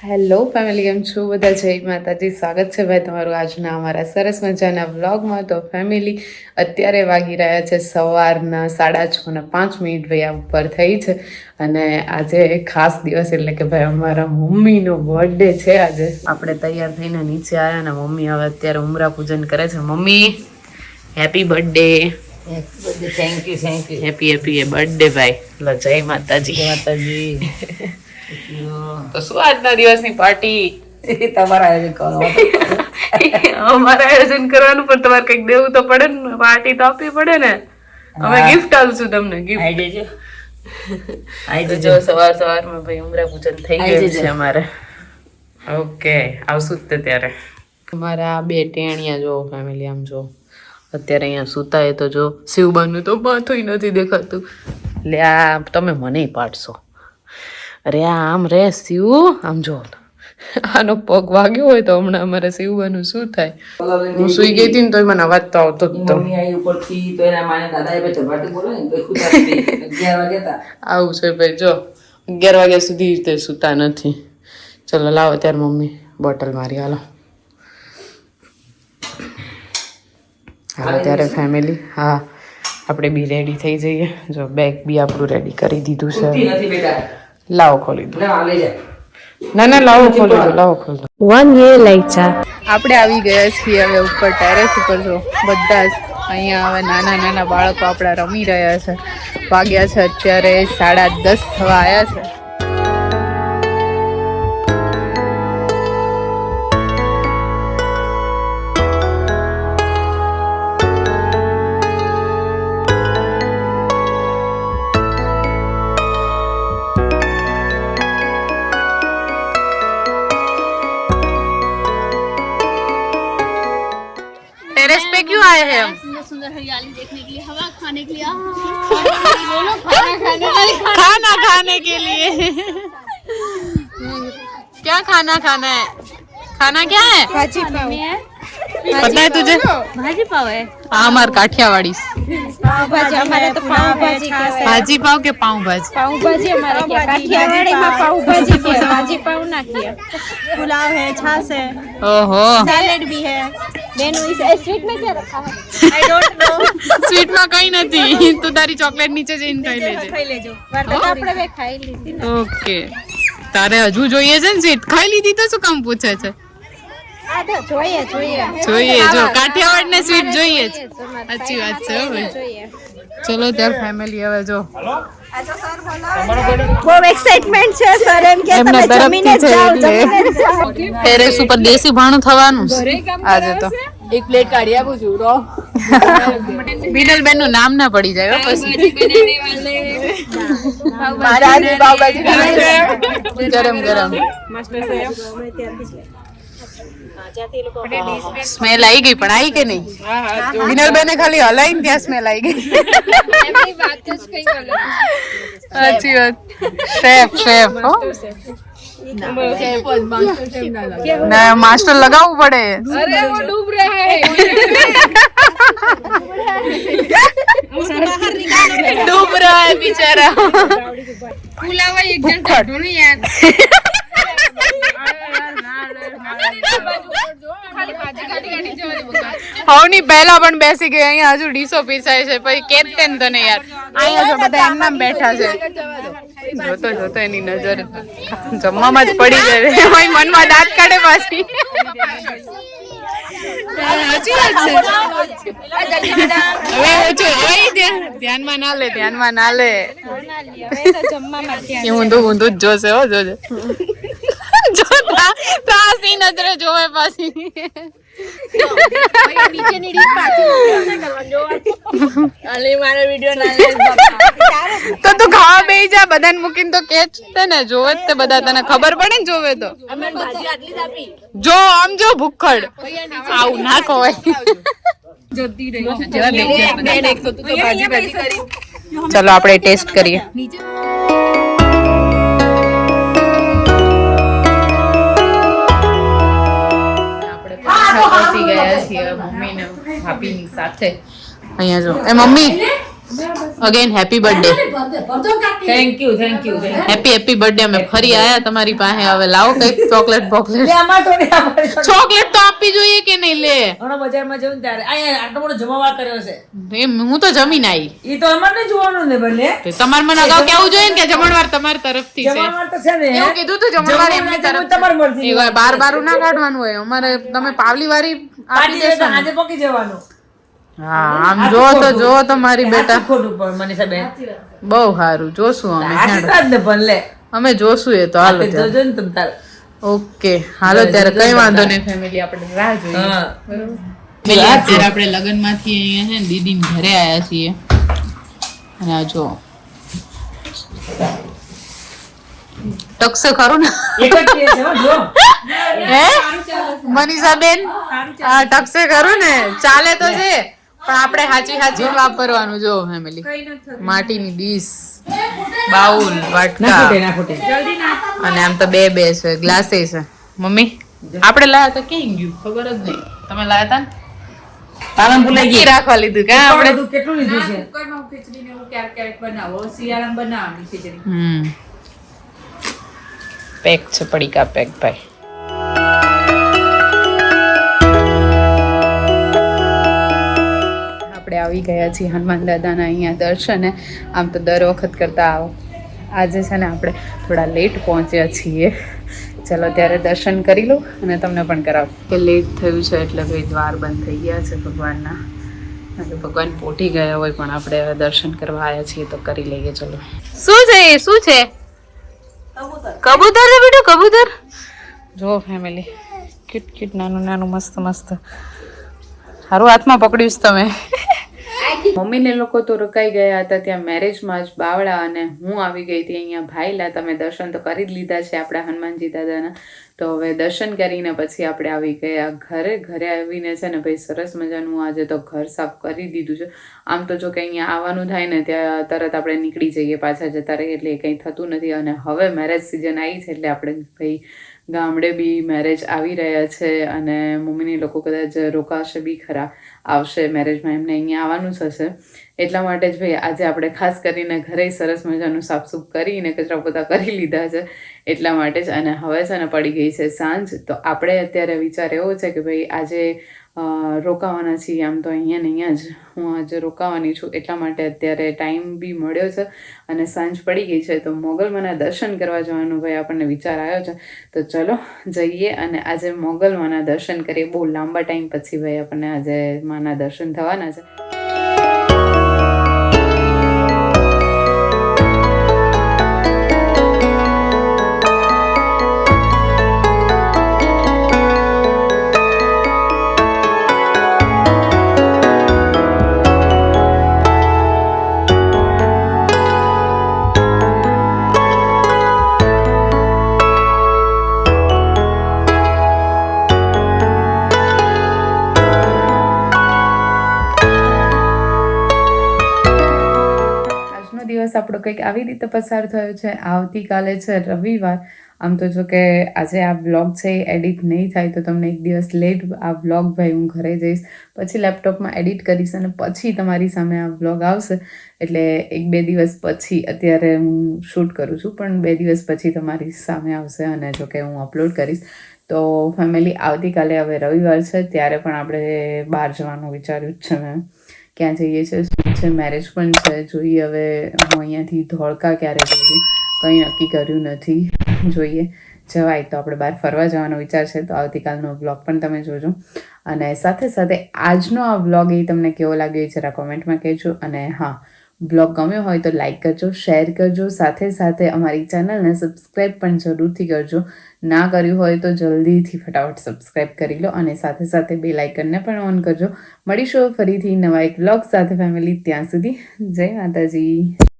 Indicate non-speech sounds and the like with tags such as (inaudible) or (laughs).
Hello family કેમ છું? બધા જય માતાજી. સ્વાગત છે ભાઈ તમારું આજના અમારા સરસ મજાના વ્લોગમાં. તો ફેમિલી અત્યારે વાગી રહ્યા છે સવારના સાડા છ ને પાંચ મિનિટ ભાઈ આ ઉપર થઈ છે. અને આજે ખાસ દિવસ એટલે કે ભાઈ અમારા મમ્મીનો બર્થડે છે આજે. આપણે તૈયાર થઈને નીચે આવ્યા ને મમ્મી હવે અત્યારે ઉમરા પૂજન કરે છે. Mummy happy birthday thank you thank you happy happy birthday ભાઈ. જય માતાજી. માતાજી. (laughs) તો શું આજના દિવસની પાર્ટી તમારા આયોજન કરો (laughs) અમારે આયોજન કરવાનું પણ તમારે કંઈક દેવું તો પડે ને પાર્ટી તો આપવી પડે ને. અમે ગિફ્ટ આપશું તમને ગિફ્ટ તો જજો. જો સવાર સવારમાં ભાઈ ઉમરા પૂજન થઈ ગયું છે અમારે. ઓકે આવશું જ તે ત્યારે. અમારા બે ટેણિયા જો ફેમિલી આમ જો. અત્યારે અહીંયા સુતા એ તો જો શિવબાનું તો માથું નથી દેખાતું. લે આ તમે મને પાડશો. અરે આમ રે શિવ આમ જો. આનો પગ વાગ્યો હોય તો હમણાં અમારે સીવવાનું શું થાય? હું સુઈ ગઈ હતી ને તોય મને અવાજ તો આવતો જ તો ઉપરથી એના માને ને આવું છે ભાઈ જો. અગિયાર વાગ્યા સુધી તે સૂતા નથી. ચલો લાવો ત્યારે મમ્મી. બોટલ મારી હાલો. હાલો ત્યારે ફેમિલી હા. આપણે બી રેડી થઈ જઈએ. જો બેગ બી આપણું રેડી કરી દીધું છે. લાવો ખોલી દો. ના ના લાવો ખોલી દો લાવો ખોલી દો. One year later. આપણે આવી ગયા છીએ હવે ઉપર ટેરેસ ઉપર જો બધા જ અહીંયા હવે નાના નાના બાળકો આપણા રમી રહ્યા છે. વાગ્યા છે અત્યારે સાડા દસ થવા આવ્યા છે. टेरेस पे क्यों आए हैं हम सुंदर सुंदर हरियाली देखने के लिए हवा खाने के लिए खाना खाने वाली खाना खाने के लिए क्या खाना खाना है खाना क्या है भाजी पाव है पता है तुझे भाजी पाव है हाँ हमार काठियावाड़ी पाव भाजी हमारे तो पाव भाजी का भाजी पाव के पाव भाजी पाव भाजी हमारे काठियावाड़ी में पाव भाजी की भाजी पाव ना किया पुलाव है छाछ है ओहो सैलेड भी है મેનુ ઇસ નથી. તો તારી ચોકલેટ નીચે જઈને ખાઈ લેજે. ઓકે. તારે હજુ જોઈએ છે ને સ્વીટ ખાઈ લીધી તો શું કામ પૂછે છે? જોઈએ જો. કાઠિયાવાડ ને સ્વીટ જોઈએ છે. સાચી વાત છે ચલો ત્યારે ફેમિલી હવે જો. બહુ એક્સાઇટમેન્ટ છે સર. એમ કે તમે જમીને જાઓ જમીને જાઓ. ટેરેસ ઉપર દેશી ભાણું થવાનું આજે તો. એક પ્લેટ કાઢી આપું છું રો. બિનલ બેનનું નામ ના પડી જાય પછી. ગરમ ગરમ. સ્મેલ આવી ગઈ પણ આવી કે નહીં? વિનલબેને ખાલી હલાઈને ત્યાં સ્મેલ આવી ગઈ. સાચી વાત. શેફ શેફ હો. ના માસ્ટર લગાવવું પડે. ડૂબ રહે. બિચારા. ફૂલાવા એક જણ કાઢો ને યાર. (laughs) હવની પહેલા પણ બેસી ગઈ અહીંયા હજુ ડીસો પીસાય છે. પછી કેમ તેન યાર. અહીંયા જો બધા એમનામ બેઠા છે. જોતો જોતો એની નજર. જમવામાં જ પડી જાય. હોય મનમાં દાંત કાઢે પાછી. ધ્યાનમાં ના લે ધ્યાનમાં ના લે. ઊંધું ઊંધું જ જોશે હો જોજે. નજરે જોવે પાછી તો તું ખાવા બેસી જા બધાને મૂકીને તો કે જ તે ને જોવે જ તે બધા તને ખબર પડે ને જોવે તો. જો આમ જો ભૂખડ. આવું ના ખવાય. ચલો આપણે ટેસ્ટ કરીએ. છીએ મમ્મી ને ભાભીની સાથે. અહીંયા જો. એ mummy again happy birthday thank you thank you happy happy birthday અમે ફરી આયા તમારી પાસે. હવે લાવો કંઈક ચોકલેટ બોકલેટ. ચોકલેટ તો આપવી જોઈએ કે નહીં લે? બજારમાં જવું ત્યારે. અહીંયા આટલો બધો જમાવાર કર્યો છે. એમ હું તો જમીન આવી એ તો અમારે જોવાનું ને ભલે. તમારે મને અગાઉ કેવું જોઈએ ને કે જમણવાર તમારી તરફથી છે. જમાવાર તો છે ને. એવું કીધું તું જમણવાર એમની તરફ તમારી મરજી બાર બાર ના કાઢવાનું હોય. અમારે તમે પાવલી વાળી તો આજે પકી જવાનું. હા આમ જો તો જો તો મારી બેટા. ખોટું પણ મનીષા બેન બહુ સારું જોશું અમે આશીર્વાદ ને ભલે. અમે જોશું એ તો હાલો જોજો ને તમ તાર. ઓકે હાલો ત્યારે કઈ વાંધો નહીં ફેમિલી આપણે રાહ જોઈએ. અત્યારે આપણે લગ્નમાંથી અહીંયા છે ને દીદીને ઘરે આવ્યા છીએ. અને આ જો. ટકશે ખરું ને? હે મનીષાબેન? હા ટકશે ખરું ને. ચાલે તો છે. પણ આપણે હાચી હાચી વાપરવાનું જો ફેમિલી. માટીની ડીશ બાઉલ વાટકા. અને આમ તો બે બે છે ગ્લાસે છે. મમ્મી આપણે લાયા તો ક્યાં ગયું? ખબર જ નહીં. તમે લાયા તા ને? ભૂલાઈ ગઈ. રાખવા લીધું કે આપણે કેટલું લીધું છે? હમ. પેક છે પડીકા પેક ભાઈ. આપણે આવી ગયા છીએ હનુમાન દાદાના અહીંયા દર્શને આમ તો દર વખત કરતા આવો. આજે છે ને આપણે થોડા લેટ પહોંચ્યા છીએ. ચલો ત્યારે દર્શન કરી લો અને તમને પણ કરાવો. કે લેટ થયું છે એટલે ભાઈ દ્વાર બંધ થઈ ગયા છે ભગવાનના. અને ભગવાન પોટી ગયા હોય પણ આપણે હવે દર્શન કરવા આવ્યા છીએ તો કરી લઈએ ચલો. શું છે શું છે? કબૂતર. છે બેટું કબૂતર? જો ફેમિલી ક્યુટ ક્યુટ નાનું નાનું મસ્ત મસ્ત. સારું હાથમાં પકડ્યું છે તમે. મમ્મીને લોકો તો રોકાઈ ગયા હતા ત્યાં મેરેજમાં જ બાવળા અને હું આવી ગઈ હતી અહીંયા. ભાઈલા તમે દર્શન તો કરી જ લીધા છે આપણા હનુમાનજી દાદાના. તો હવે દર્શન કરીને પછી આપણે આવી ગયા. ઘરે ઘરે આવીને છે ને ભાઈ સરસ મજાનું આજે તો ઘર સાફ કરી દીધું છે. આમ તો જો કે અહીંયા આવવાનું થાય ને ત્યાં તરત આપણે નીકળી જઈએ, પાછા જતા રહીએ એટલે કંઈ થતું નથી. અને હવે મેરેજ સિઝન આવી છે એટલે આપણે ભાઈ ગામડે બી મેરેજ આવી રહ્યા છે અને મમ્મીની લોકો કદાચ રોકાશે બી ખરા. આવશે મેરેજમાં એમને અહીંયા આવવાનું હશે. એટલા માટે જ ભાઈ આજે આપણે ખાસ કરીને ઘરે સરસ મજાનું સાફસૂફ કરીને કચરા પોતા કરી લીધા છે. એટલા માટે જ અને હવે છે ને પડી ગઈ છે સાંજ. તો આપણે અત્યારે વિચાર એવો છે કે ભાઈ આજે રોકાવાના છીએ આમ તો અહીંયા ને અહીંયા જ. હું આજે રોકાવાની છું એટલા માટે અત્યારે ટાઈમ બી મળ્યો છે અને સાંજ પડી ગઈ છે તો મોગલમાના દર્શન કરવા જવાનો ભાઈ આપણને વિચાર આવ્યો છે. તો ચલો જઈએ અને આજે મોગલમાના દર્શન કરીએ. બહુ લાંબા ટાઈમ પછી ભાઈ આપણને આજે માના દર્શન થવાના છે. દિવસ આપણો કંઈક આવી રીતે પસાર થયો છે, આવતીકાલે છે રવિવાર. આમ તો જો કે આજે આ બ્લોગ છે એ એડિટ નહીં થાય તો તમને એક દિવસ લેટ આ બ્લોગ ભાઈ હું ઘરે જઈશ, પછી લેપટોપમાં એડિટ કરીશ અને પછી તમારી સામે આ બ્લોગ આવશે. એટલે એક બે દિવસ પછી અત્યારે હું શૂટ કરું છું, પણ બે દિવસ પછી તમારી સામે આવશે અને જો કે હું અપલોડ કરીશ. તો ફેમિલી આવતીકાલે હવે રવિવાર છે, ત્યારે પણ આપણે બહાર જવાનું વિચાર્યું જ છે મેં. ક્યાં જઈએ છીએ, શું છે મેરેજ પણ છે, જોઈએ હવે હું અહીંયાથી ધોળકા ક્યારે જઈશું કંઈ નક્કી કર્યું નથી, જોઈએ. જવાય તો આપણે બહાર ફરવા જવાનો વિચાર છે, તો આવતીકાલનો બ્લોગ પણ તમે જોજો. અને સાથે સાથે આજનો આ બ્લોગ એ તમને કેવો લાગ્યો એ જરા કોમેન્ટમાં કહેજો. અને હા બ્લોગ ગમ્યો હોય તો લાઈક કરજો, શેર કરજો, સાથે સાથે અમારી ચેનલને સબસ્ક્રાઈબ પણ જરૂરથી કરજો. ના કર્યું હોય તો જલ્દીથી ફટાફટ સબસ્ક્રાઈબ કરી લો અને સાથે સાથે બે લાઇકનને પણ ઓન કરજો. મળીશું ફરીથી નવા એક બ્લોગ સાથે ફેમિલી ત્યાં સુધી જય માતાજી.